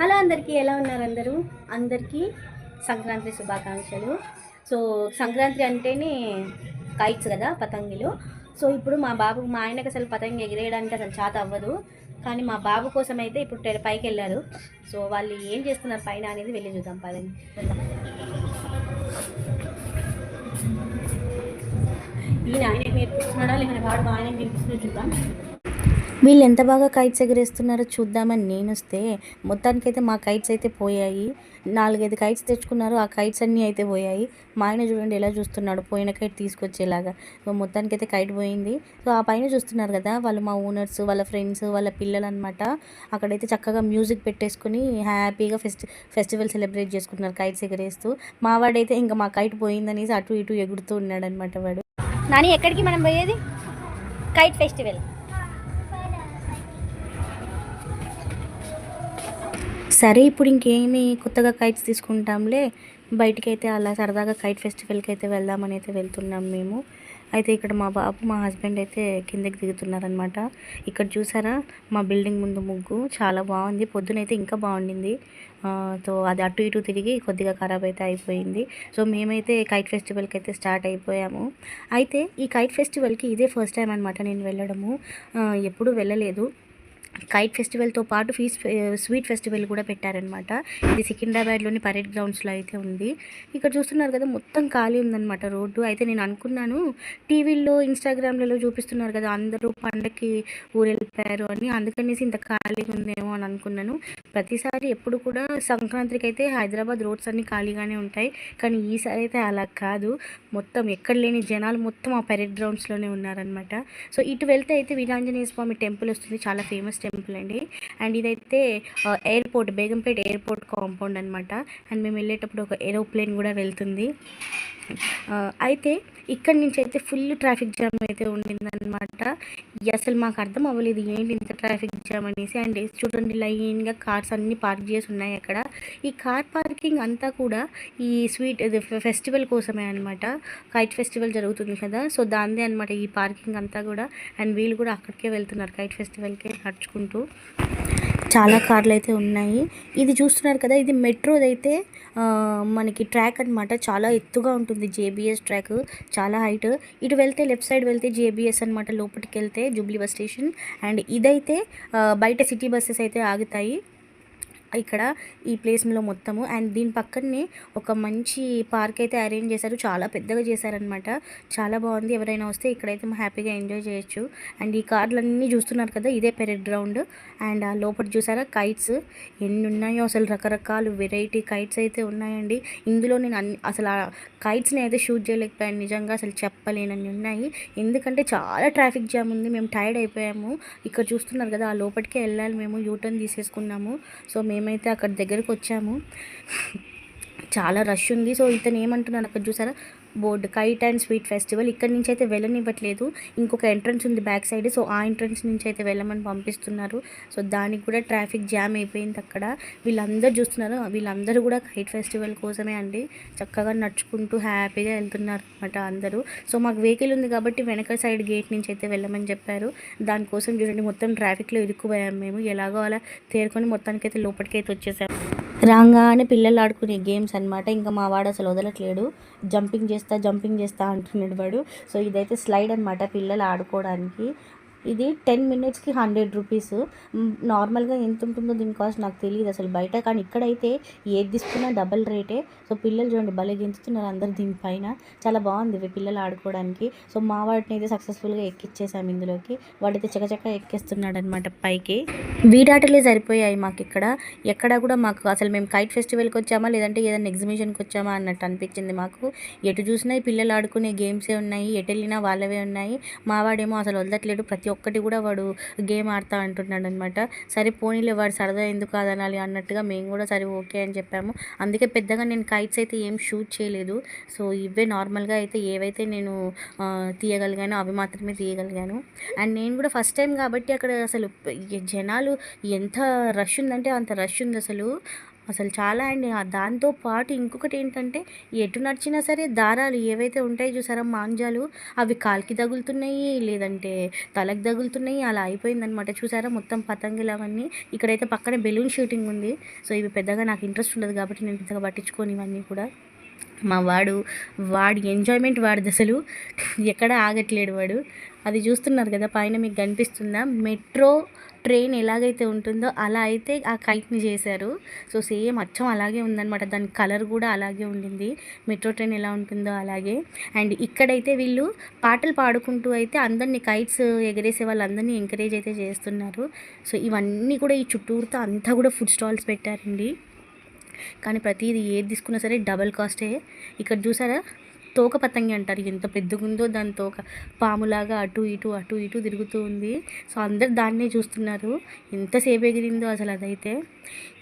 Hello అందరికీ ఎలా ఉన్నారు అందరూ? అందరికీ సంక్రాంతి శుభాకాంక్షలు. సో సంక్రాంతి అంటేనే కైట్స్ కదా పతంగిలు. సో ఇప్పుడు మా బాబు మా ఆయనకు అసలు పతంగి ఎగిరేయడానికి అసలు చాత అవ్వదు. కానీ మా బాబు కోసం అయితే ఇప్పుడు టెర- పైకి వెళ్ళారు. సో వాళ్ళు ఏం చేస్తున్నారు పైన అనేది వెళ్ళి చూద్దాం పదండి. ఈయన ఆయన నేర్పిస్తున్నాడా లేకపోతే వాడు ఆయన నేర్పిస్తున్నా చూద్దాం. వీళ్ళు ఎంత బాగా కైట్స్ ఎగరేస్తున్నారో చూద్దామని నేను వస్తే మొత్తానికైతే మా కైట్స్ అయితే పోయాయి. నాలుగైదు కైట్స్ తెచ్చుకున్నారు. ఆ కైట్స్ అన్నీ అయితే పోయాయి. మా ఆయన చూడండి ఎలా చూస్తున్నాడు. పోయిన కైట్ తీసుకొచ్చేలాగా. సో మొత్తానికైతే కైట్ పోయింది. సో ఆ పైన చూస్తున్నారు కదా వాళ్ళు మా ఓనర్స్ వాళ్ళ ఫ్రెండ్స్ వాళ్ళ పిల్లలు అనమాట అక్కడైతే చక్కగా మ్యూజిక్ పెట్టేసుకుని హ్యాపీగా ఫెస్టి ఫెస్టివల్ సెలబ్రేట్ చేసుకుంటున్నారు కైట్స్ ఎగరేస్తూ. మా వాడైతే ఇంకా మా కైట్ పోయిందనేసి అటు ఇటు ఎగురుతూ ఉన్నాడు అనమాట వాడు. నాని ఎక్కడికి మనం పోయేది? కైట్ ఫెస్టివల్ సరే ఇప్పుడు ఇంకేమి కొత్తగా కైట్స్ తీసుకుంటాంలే. బయటికి అయితే అలా సరదాగా కైట్ ఫెస్టివల్కి అయితే వెళ్దామని అయితే వెళ్తున్నాం మేము. అయితే ఇక్కడ మా బాబు మా హస్బెండ్ అయితే కిందకి దిగుతున్నారనమాట ఇక్కడ చూసారా? మా బిల్డింగ్ ముందు ముగ్గు. చాలా బాగుంది. పొద్దునైతే ఇంకా బాగుండింది. సో అది అటు ఇటు తిరిగి కొద్దిగా ఖరాబ్ అయితే అయిపోయింది. సో మేమైతే కైట్ ఫెస్టివల్కి అయితే స్టార్ట్ అయిపోయాము. అయితే ఈ కైట్ ఫెస్టివల్కి ఇదే ఫస్ట్ టైం అనమాట నేను వెళ్ళడము. ఎప్పుడూ వెళ్ళలేదు. కైట్ ఫెస్టివల్తో పాటు ఫీస్ స్వీట్ ఫెస్టివల్ కూడా పెట్టారనమాట ఇది సికింద్రాబాద్లోని పరేడ్ గ్రౌండ్స్లో అయితే ఉంది. ఇక్కడ చూస్తున్నారు కదా మొత్తం ఖాళీ ఉందన్నమాట రోడ్డు. అయితే నేను అనుకున్నాను టీవీల్లో ఇన్స్టాగ్రామ్లలో చూపిస్తున్నారు కదా అందరూ పండగకి ఊరు వెళ్ళిపోయారు అని. అందుకనేసి ఇంత ఖాళీగా ఉందేమో అని అనుకున్నాను. ప్రతిసారి ఎప్పుడు కూడా సంక్రాంతికి అయితే హైదరాబాద్ రోడ్స్ అన్నీ ఖాళీగానే ఉంటాయి. కానీ ఈసారి అయితే అలా కాదు. మొత్తం ఎక్కడ లేని జనాలు మొత్తం ఆ పరేడ్ గ్రౌండ్స్లోనే ఉన్నారనమాట సో ఇటు వెళ్తే అయితే వీరాంజనేయ స్వామి టెంపుల్ వస్తుంది. చాలా ఫేమస్ టెంపుల్ అండి. అండ్ ఇదైతే ఎయిర్పోర్ట్ బేగంపేట ఎయిర్పోర్ట్ కాంపౌండ్ అనమాట అండ్ మేము వెళ్ళేటప్పుడు ఒక ఏరోప్లేన్ కూడా వెళ్తుంది. అయితే ఇక్కడ నుంచి అయితే ఫుల్ ట్రాఫిక్ జామ్ అయితే ఉండిందనమాట అసలు మాకు అర్థం అవ్వలేదు ఏంటి ఇంత ట్రాఫిక్ జామ్ అనేసి. అండ్ చూడండి లైన్గా కార్స్ అన్నీ పార్క్ చేసి ఉన్నాయి అక్కడ. ఈ కార్ పార్కింగ్ అంతా కూడా ఈ స్వీట్ ఇది ఫెస్టివల్ కోసమే అనమాట కైట్ ఫెస్టివల్ జరుగుతుంది కదా. సో దాందే అనమాట ఈ పార్కింగ్ అంతా కూడా. అండ్ వీళ్ళు కూడా అక్కడికే వెళ్తున్నారు కైట్ ఫెస్టివల్కే నడుచుకుంటూ. చాలా కార్లు అయితే ఉన్నాయి. ఇది చూస్తున్నారు కదా ఇది మెట్రోది అయితే ఆ, మనకి ట్రాక్ అన్నమాట. చాలా ఎత్తుగా ఉంటుంది జేబీఎస్ ట్రాక్ చాలా హైట్. ఇటు వెళ్తే లెఫ్ట్ సైడ్ వెళ్తే జేబీఎస్ అనమాట లోపలికి వెళ్తే జూబ్లీ బస్ స్టేషన్. అండ్ ఇదైతే బయట సిటీ బస్సెస్ అయితే ఆగుతాయి. ఇక్కడ ఈ ప్లేస్లో మొత్తము. అండ్ దీని పక్కనే ఒక మంచి పార్క్ అయితే అరేంజ్ చేశారు. చాలా పెద్దగా చేశారనమాట చాలా బాగుంది. ఎవరైనా వస్తే ఇక్కడైతే హ్యాపీగా ఎంజాయ్ చేయొచ్చు. అండ్ ఈ కార్లన్నీ చూస్తున్నారు కదా ఇదే పెరెడ్ గ్రౌండ్. అండ్ ఆ లోపల చూసారా కైట్స్. ఎన్ని ఉన్నాయో అసలు రకరకాల వెరైటీ కైట్స్ అయితే ఉన్నాయండి. ఇందులో నేను అన్ని అసలు ఆ కైట్స్ని అయితే షూట్ చేయలేకపోయాను. నిజంగా అసలు చెప్పలేనన్ని ఉన్నాయి. ఎందుకంటే చాలా ట్రాఫిక్ జామ్ ఉంది. మేము టైర్డ్ అయిపోయాము. ఇక్కడ చూస్తున్నారు కదా ఆ లోపలికే వెళ్ళాలి మేము. యూటర్న్ తీసేసుకున్నాము. సో మేము మేమైతే అక్కడ దగ్గరికి వచ్చాము చాలా రష్ ఉంది. సో ఇతను ఏమంటున్నాను అక్కడ చూసారా? Board kite and sweet festival ఇక్కడ నుంచి అయితే వెళ్ళనివ్వట్లేదు. ఇంకొక ఎంట్రన్స్ ఉంది బ్యాక్ సైడ్ సో ఆ ఎంట్రన్స్ నుంచి అయితే వెళ్ళమని పంపిస్తున్నారు. సో దానికి కూడా ట్రాఫిక్ జామ్ అయిపోయింది అక్కడ. వీళ్ళందరూ చూస్తున్నారు. వీళ్ళందరూ కూడా కైట్ ఫెస్టివల్ కోసమే అండి. చక్కగా నడుచుకుంటూ హ్యాపీగా వెళ్తున్నారు అనమాట అందరూ. సో మాకు వెహికల్ ఉంది కాబట్టి వెనక సైడ్ గేట్ నుంచి అయితే వెళ్ళమని చెప్పారు. దానికోసం చూడండి మొత్తం ట్రాఫిక్లో ఇరుక్కుపోయాము మేము. ఎలాగో అలా తేరుకొని మొత్తానికైతే లోపలికైతే అయితే వచ్చేసాము రాగానే పిల్లలు ఆడుకునే గేమ్స్ అన్నమాట. ఇంకా మా వాడు అసలు వదలట్లేడు. జంపింగ్ చేస్తా జంపింగ్ చేస్తా అంటున్నాడు వాడు. సో ఇదైతే స్లైడ్ అనమాట పిల్లలు ఆడుకోవడానికి. ఇది టెన్ మినిట్స్కి హండ్రెడ్ రూపీస్. నార్మల్గా ఎంత ఉంటుందో దీని కాస్ట్ నాకు తెలియదు అసలు బయట కానీ ఇక్కడైతే ఏది తీసుకున్నా డబల్ రేటే. సో పిల్లలు చూడండి భలే గెంతుతున్నారు అందరు దీనిపైన చాలా బాగుంది ఇవి పిల్లలు ఆడుకోవడానికి. సో మా వాటిని అయితే సక్సెస్ఫుల్గా ఎక్కిచ్చేసాము ఇందులోకి. వాడైతే చకచక ఎక్కిస్తున్నాడు అనమాట పైకి. వీడాటలే సరిపోయాయి మాకు ఇక్కడ. ఎక్కడ కూడా మాకు అసలు మేము కైట్ ఫెస్టివల్కి వచ్చామా లేదంటే ఏదైనా ఎగ్జిబిషన్కి వచ్చామా అన్నట్టు అనిపించింది మాకు. ఎటు చూసినా పిల్లలు ఆడుకునే గేమ్సే ఉన్నాయి ఎటు వెళ్ళినా వాళ్ళవే ఉన్నాయి. మా వాడేమో అసలు వదలట్లేడు. ప్రతి ఒక్కటి కూడా వాడు గేమ్ ఆడుతూ అంటున్నాడు అనమాట సరే పోనీలే వాడు సరదా ఎందుకు కాదనాలి అన్నట్టుగా మేము కూడా సరే ఓకే అని చెప్పాము. అందుకే పెద్దగా నేను కైట్స్ అయితే ఏం షూట్ చేయలేదు. సో ఇవే నార్మల్గా అయితే ఏవైతే నేను తీయగలిగానో అవి మాత్రమే తీయగలిగాను. అండ్ నేను కూడా ఫస్ట్ టైం కాబట్టి అక్కడ అసలు జనాలు ఎంత రష్ ఉందంటే అంత రష్ ఉంది అసలు. అసలు చాలా అండి. దాంతో పాటు ఇంకొకటి ఏంటంటే ఎటు నడిచినా సరే దారాలు ఏవైతే ఉంటాయి చూసారా మాంజాలు అవి కాలికి తగులుతున్నాయి లేదంటే తలకి తగులుతున్నాయి అలా అయిపోయిందనమాట చూసారా మొత్తం పతంగులు అవన్నీ. ఇక్కడైతే పక్కనే బెలూన్ షూటింగ్ ఉంది. సో ఇవి పెద్దగా నాకు ఇంట్రెస్ట్ ఉండదు కాబట్టి నేను పెద్దగా పట్టించుకొని ఇవన్నీ కూడా. మా వాడు వాడి ఎంజాయ్మెంట్ వాడిది అసలు. ఎక్కడ ఆగట్లేడు వాడు. అది చూస్తున్నారు కదా పైన మీకు కనిపిస్తుందా? మెట్రో ట్రైన్ ఎలాగైతే ఉంటుందో అలా అయితే ఆ కైట్ని చేశారు. సో సేమ్ అచ్చం అలాగే ఉందన్నమాట. దాని కలర్ కూడా అలాగే ఉండింది. మెట్రో ట్రైన్ ఎలా ఉంటుందో అలాగే. అండ్ ఇక్కడైతే వీళ్ళు పాటలు పాడుకుంటూ అయితే అందరినీ కైట్స్ ఎగరేసే వాళ్ళందరినీ ఎంకరేజ్ అయితే చేస్తున్నారు. సో ఇవన్నీ కూడా ఈ చుట్టూరుతో అంతా కూడా ఫుడ్ స్టాల్స్ పెట్టారండి. కానీ ప్రతిదీ ఏది తీసుకున్నా సరే డబల్ కాస్టే. ఇక్కడ చూసారా? తోక పతంగి అంటారు. ఎంత పెద్దగుందో దాని తోక. పాములాగా అటు ఇటు అటు ఇటు తిరుగుతూ ఉంది. సో అందరు దాన్నే చూస్తున్నారు. ఎంతసేపు ఎగిరిందో అసలు అదైతే.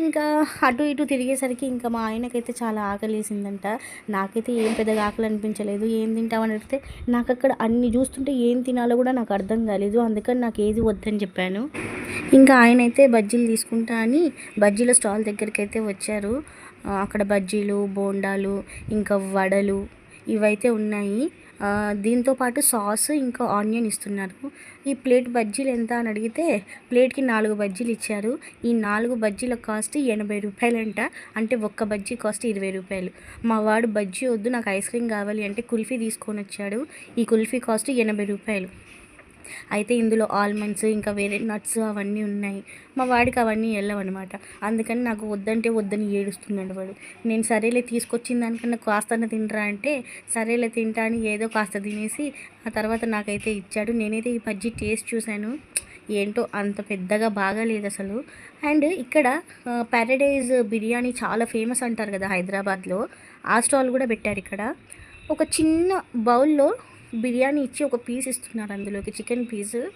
ఇంకా అటు ఇటు తిరిగేసరికి ఇంకా మా ఆయనకైతే చాలా ఆకలేసిందంట. నాకైతే ఏం పెద్దగా ఆకలి అనిపించలేదు ఏం తింటామని అడిగితే నాకు అక్కడ అన్ని చూస్తుంటే ఏం తినాలో కూడా నాకు అర్థం కాలేదు. అందుకని నాకు ఏది వద్దని చెప్పాను. ఇంకా ఆయన అయితే బజ్జీలు తీసుకుంటా అని బజ్జీల స్టాల్ దగ్గరికి అయితే వచ్చారు అక్కడ బజ్జీలు బోండాలు ఇంకా వడలు ఇవైతే ఉన్నాయి. దీంతో పాటు సాస్ ఇంకా ఆనియన్ ఇస్తున్నారు. ఈ ప్లేట్ బజ్జీలు ఎంత అని అడిగితే ప్లేట్కి నాలుగు బజ్జీలు ఇచ్చారు. ఈ నాలుగు బజ్జీల కాస్ట్ ఎనభై రూపాయలంట. అంటే ఒక్క బజ్జీ కాస్ట్ ఇరవై రూపాయలు. మా వాడు బజ్జీ వద్దు నాకు ఐస్ క్రీమ్ కావాలి అంటే కుల్ఫీ తీసుకొని వచ్చాడు. ఈ కుల్ఫీ కాస్ట్ ఎనభై రూపాయలు. అయితే ఇందులో ఆల్మండ్స్ ఇంకా వేరే నట్స్ అవన్నీ ఉన్నాయి. మా వాడికి అవన్నీ వెళ్ళవన్నమాట అందుకని నాకు వద్దంటే వద్దని ఏడుస్తున్నాడు వాడు. నేను సరేలే తీసుకొచ్చిన దానికన్నా కాస్తన తినరా అంటే సరేలే తింటా అని ఏదో కాస్త తినేసి ఆ తర్వాత నాకైతే ఇచ్చాడు. నేనైతే ఈ బజ్జీ టేస్ట్ చూశాను. ఏంటో అంత పెద్దగా బాగాలేదు అసలు. అండ్ ఇక్కడ ప్యారడైజ్ బిర్యానీ చాలా ఫేమస్ అంటారు కదా హైదరాబాద్లో. ఆ స్టాల్ కూడా పెట్టారు ఇక్కడ. ఒక చిన్న బౌల్లో బిర్యానీ ఇచ్చి ఒక పీస్ ఇస్తున్నారు అందులోకి చికెన్ పీస్.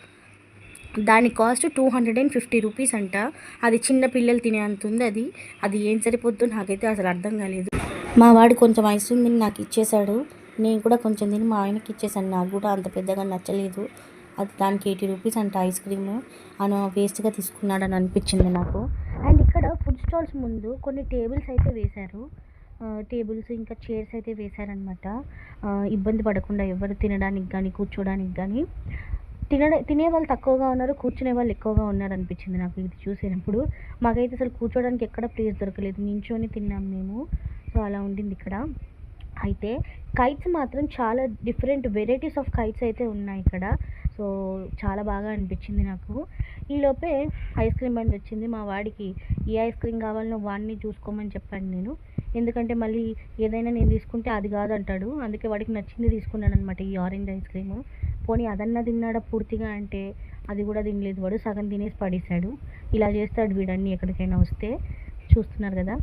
దాని cost two hundred and fifty rupees అంట. అది చిన్న పిల్లలు తినే అంతుంది అది. అది ఏం సరిపోద్దో నాకైతే అసలు అర్థం కాలేదు. మా వాడు కొంచెం ఐస్ క్రీమ్ తిని నాకు ఇచ్చేశాడు నేను కూడా కొంచెం తిని మా ఆయనకి ఇచ్చేసాను. నాకు కూడా అంత పెద్దగా నచ్చలేదు. అది దానికి ఎయిటీ రూపీస్ అంట ఐస్ క్రీమ్. అని వేస్ట్గా తీసుకున్నాడని అనిపించింది నాకు. అండ్ ఇక్కడ ఫుడ్ స్టాల్స్ ముందు కొన్ని టేబుల్స్ అయితే వేశారు. టేబుల్స్ ఇంకా చైర్స్ అయితే వేశారనమాట ఇబ్బంది పడకుండా ఎవరు తినడానికి కానీ కూర్చోడానికి కానీ తినడ తినే వాళ్ళు తక్కువగా ఉన్నారు కూర్చునే వాళ్ళు ఎక్కువగా ఉన్నారు అనిపించింది నాకు ఇది చూసినప్పుడు మాకైతే అసలు కూర్చోడానికి ఎక్కడ ప్లేస్ దొరకలేదు. నించొని తిన్నాం మేము. సో అలా ఉండింది ఇక్కడ. అయితే కైట్స్ మాత్రం చాలా డిఫరెంట్ వెరైటీస్ ఆఫ్ కైట్స్ అయితే ఉన్నాయి ఇక్కడ. సో చాలా బాగా అనిపించింది నాకు. ఈలోపే ఐస్ క్రీమ్ బండి వచ్చింది మా వాడికి. ఏ ఐస్ క్రీమ్ కావాలనో వాడిని చూసుకోమని చెప్పాను నేను. ఎందుకంటే మళ్ళీ ఏదైనా నేను తీసుకుంటే అది కాదంటాడు అందుకే వాడికి నచ్చింది తీసుకున్నాను అనమాట ఈ ఆరెంజ్ ఐస్ క్రీమ్. పోనీ అదన్నా తిన్నాడా పూర్తిగా అంటే అది కూడా తినలేదు. వాడు సగం తినేసి పడేశాడు. ఇలా చేస్తాడు వీడన్నీ ఎక్కడికైనా వస్తే. చూస్తున్నారు కదా.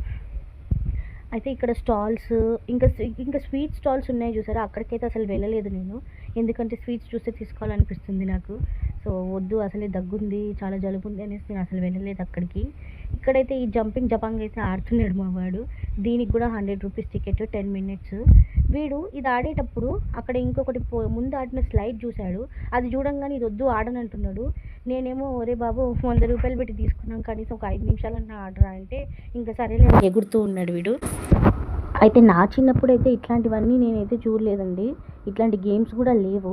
అయితే ఇక్కడ స్టాల్స్ ఇంకా ఇంకా స్వీట్ స్టాల్స్ ఉన్నాయి చూసారా? అక్కడికైతే అసలు వెళ్ళలేదు నేను. ఎందుకంటే స్వీట్స్ చూస్తే తీసుకోవాలనిపిస్తుంది నాకు. సో వద్దు అసలే దగ్గుంది చాలా జలుబు ఉంది అనేసి నేను అసలు వెళ్ళలేదు అక్కడికి. ఇక్కడైతే ఈ జంపింగ్ జపాంగ్ అయితే ఆడుతున్నాడు మా వాడు. దీనికి కూడా hundred rupees ticket ten minutes. వీడు ఇది ఆడేటప్పుడు అక్కడ ఇంకొకటి పో ముందు ఆడిన స్లైడ్ చూశాడు. అది చూడంగానే ఇది వద్దు ఆడనంటున్నాడు. నేనేమో ఒరే బాబు వంద రూపాయలు పెట్టి తీసుకున్నాం కనీసం ఒక ఐదు నిమిషాలన్నా ఆడరా అంటే ఇంకా సరేలే ఎగురుతూ ఉన్నాడు వీడు. అయితే నా చిన్నప్పుడు అయితే ఇట్లాంటివన్నీ నేనైతే చూడలేదండి. ఇట్లాంటి గేమ్స్ కూడా లేవు.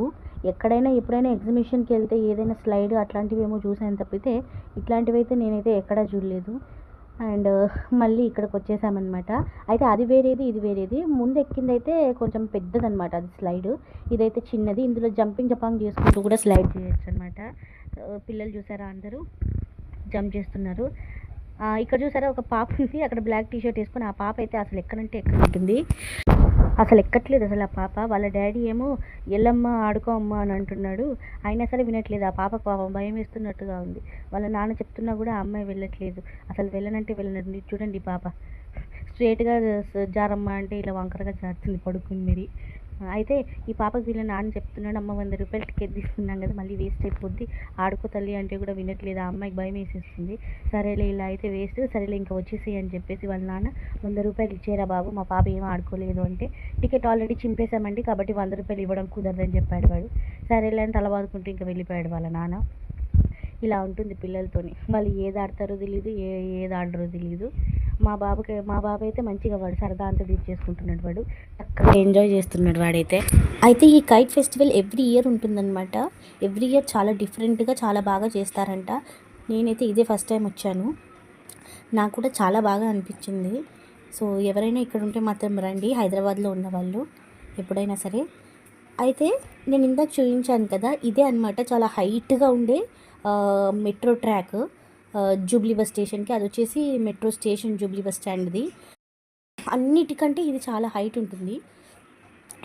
ఎక్కడైనా ఎప్పుడైనా ఎగ్జిబిషన్కి వెళ్తే ఏదైనా స్లైడ్ అట్లాంటివి ఏమో చూసాను తప్పితే ఇట్లాంటివి అయితే నేనైతే ఎక్కడా చూడలేదు. అండ్ మళ్ళీ ఇక్కడికి వచ్చేసామన్నమాట అయితే అది వేరేది ఇది వేరేది. ముందు ఎక్కింది అయితే కొంచెం పెద్దదనమాట అది స్లైడ్. ఇదైతే చిన్నది. ఇందులో జంపింగ్ జపాంగ్ చేసుకుంటూ కూడా స్లైడ్ చేయొచ్చు అనమాట పిల్లలు చూసారా అందరూ? జంప్ చేస్తున్నారు. ఇక్కడ చూసారా ఒక పాప ఉంది. అక్కడ బ్లాక్ టీ షర్ట్ వేసుకొని ఆ పాప అయితే అసలు ఎక్కడంటే ఎక్కడ ఉంటుంది అసలు ఎక్కట్లేదు అసలు ఆ పాప. వాళ్ళ డాడీ ఏమో ఎల్లమ్మ ఆడుకో అమ్మ అని అంటున్నాడు. అయినా సరే వినట్లేదు. ఆ పాపకు పాపం భయం వేస్తున్నట్టుగా ఉంది. వాళ్ళ నాన్న చెప్తున్నా కూడా ఆ అమ్మాయి వెళ్ళట్లేదు. అసలు వెళ్ళనంటే వెళ్ళనండి. చూడండి పాప. స్ట్రేట్గా జారమ్మ అంటే ఇలా వంకరగా జారుతుంది పడుకుని మరి. అయితే ఈ పాపకి వీళ్ళ నాన్న చెప్తున్నాడు అమ్మ వంద రూపాయలు టికెట్ తీసుకున్నాం కదా మళ్ళీ వేస్ట్ అయిపోద్ది. ఆడుకో తల్లి అంటే కూడా వినట్లేదు. ఆ అమ్మాయికి భయం వేసేస్తుంది. సరేలే ఇలా అయితే వేస్ట్ సరేలే ఇంకా వచ్చేసేయి అని చెప్పేసి వాళ్ళ నాన్న వంద రూపాయలు ఇచ్చేరా బాబు మా పాప ఏం ఆడుకోలేదు అంటే టికెట్ ఆల్రెడీ చింపేశామండి కాబట్టి వంద రూపాయలు ఇవ్వడం కుదరదని చెప్పాడు వాడు. సరేలే అని తల బాదుకుంటూ ఇంకా వెళ్ళిపోయాడు వాళ్ళ నాన్న. ఇలా ఉంటుంది పిల్లలతోని. వాళ్ళు ఏది ఆడతారో తెలియదు ఏ ఏది ఆడరో తెలియదు మా బాబుకి మా బాబు అయితే మంచిగా వాడు సరదా అంతా తీర్చేసుకుంటున్నాడు వాడు. చక్కగా ఎంజాయ్ చేస్తున్నాడు వాడైతే. అయితే ఈ కైట్ ఫెస్టివల్ ఎవ్రీ ఇయర్ ఉంటుందన్నమాట. ఎవ్రీ ఇయర్ చాలా డిఫరెంట్గా చాలా బాగా చేస్తారంట. నేనైతే ఇదే ఫస్ట్ టైం వచ్చాను. నాకు కూడా చాలా బాగా అనిపించింది. సో ఎవరైనా ఇక్కడ ఉంటే మాత్రం రండి. హైదరాబాద్లో ఉన్న వాళ్ళు ఎప్పుడైనా సరే. అయితే నేను ఇందాక చూపించాను కదా ఇదే అనమాట చాలా హైట్గా ఉండే మెట్రో ట్రాక్ జూబ్లీ బస్ స్టేషన్కి. అది వచ్చేసి మెట్రో స్టేషన్ జూబ్లీ బస్ స్టాండ్ది. అన్నిటికంటే ఇది చాలా హైట్ ఉంటుంది.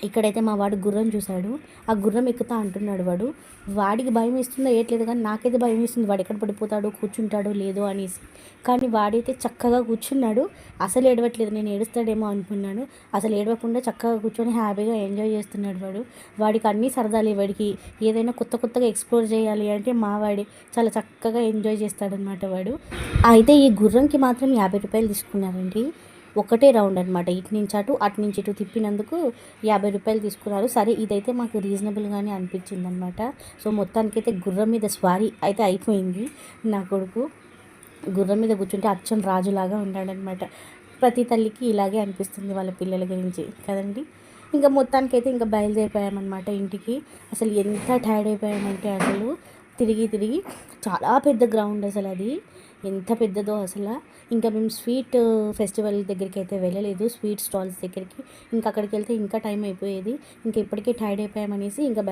ఇక్కడైతే మా వాడు గుర్రం చూశాడు. ఆ గుర్రం ఎక్కుతా అంటున్నాడు వాడు. వాడికి భయం ఇస్తుందో ఏట్లేదు కానీ నాకైతే భయం వేస్తుంది. వాడు ఎక్కడ పడిపోతాడో కూర్చుంటాడో లేదో అనేసి. కానీ వాడైతే చక్కగా కూర్చున్నాడు. అసలు ఏడవట్లేదు. నేను ఏడుస్తాడేమో అనుకున్నాను. అసలు ఏడవకుండా చక్కగా కూర్చొని హ్యాపీగా ఎంజాయ్ చేస్తున్నాడు వాడు. వాడికి అన్నీ సరదాలే. వాడికి ఏదైనా కొత్త కొత్తగా ఎక్స్ప్లోర్ చేయాలి అంటే మా వాడే చాలా చక్కగా ఎంజాయ్ చేస్తాడనమాట వాడు. అయితే ఈ గుర్రంకి మాత్రం యాభై రూపాయలు తీసుకున్నారండి. ఒకటే రౌండ్ అనమాట ఇటు నుంచి అటు అటు నుంచి ఇటు తిప్పినందుకు యాభై రూపాయలు తీసుకున్నారు. సరే ఇదైతే మాకు రీజనబుల్గానే అనిపించింది అనమాట సో మొత్తానికైతే గుర్రం మీద స్వారీ అయితే అయిపోయింది. నా కొడుకు గుర్రం మీద కూర్చుంటే అచ్చం రాజులాగా ఉన్నాడనమాట ప్రతి తల్లికి ఇలాగే అనిపిస్తుంది వాళ్ళ పిల్లల గురించి కదండి? ఇంకా మొత్తానికైతే ఇంకా బయలుదేరిపోయామన్నమాట ఇంటికి. అసలు ఎంత టైర్డ్ అయిపోయామంటే అసలు తిరిగి తిరిగి చాలా పెద్ద గ్రౌండ్ అసలు అది. ఎంత పెద్దదో అసలు. ఇంకా మేము స్వీట్ ఫెస్టివల్ దగ్గరికి అయితే వెళ్ళలేదు. స్వీట్ స్టాల్స్ దగ్గరికి. ఇంకా అక్కడికి వెళ్తే ఇంకా టైం అయిపోయేది. ఇంకా ఇప్పటికే టైర్డ్ అయిపోయామనేసి ఇంకా